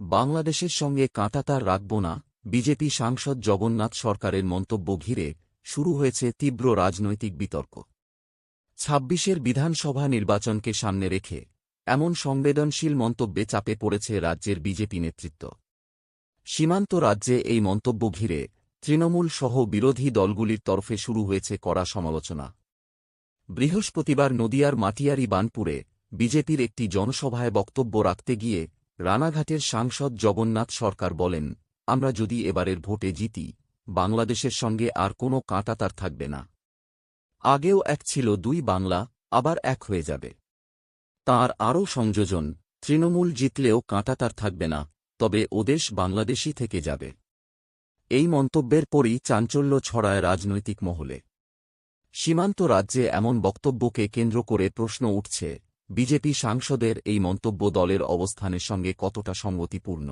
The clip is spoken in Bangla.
বাংলাদেশের সঙ্গে কাঁটাতার রাখব না, বিজেপি সাংসদ জগন্নাথ সরকারের মন্তব্য ঘিরে শুরু হয়েছে তীব্র রাজনৈতিক বিতর্ক। ছাব্বিশের বিধানসভা নির্বাচনকে সামনে রেখে এমন সংবেদনশীল মন্তব্যে চাপে পড়েছে রাজ্যের বিজেপি নেতৃত্ব। সীমান্ত রাজ্যে এই মন্তব্য ঘিরে তৃণমূল সহ বিরোধী দলগুলির তরফে শুরু হয়েছে কড়া সমালোচনা। বৃহস্পতিবার নদিয়ার মাটিয়ারি বানপুরে বিজেপির একটি জনসভায় বক্তব্য রাখতে গিয়ে রানাঘাটের সাংসদ জগন্নাথ সরকার বলেন, আমরা যদি এবারের ভোটে জিতি, বাংলাদেশের সঙ্গে আর কোনো কাঁটাতার থাকবে না। আগেও এক ছিল দুই বাংলা, আবার এক হয়ে যাবে। তার আরও সংযোজন, তৃণমূল জিতলেও কাঁটাতার থাকবে না, তবে ওদেশ বাংলাদেশই থেকে যাবে। এই মন্তব্যের পরই চাঞ্চল্য ছড়ায় রাজনৈতিক মহলে। সীমান্ত রাজ্যে এমন বক্তব্যকে কেন্দ্র করে প্রশ্ন উঠছে বিজেপি সাংসদের এই মন্তব্য দলের অবস্থানের সঙ্গে কতটা সঙ্গতিপূর্ণ?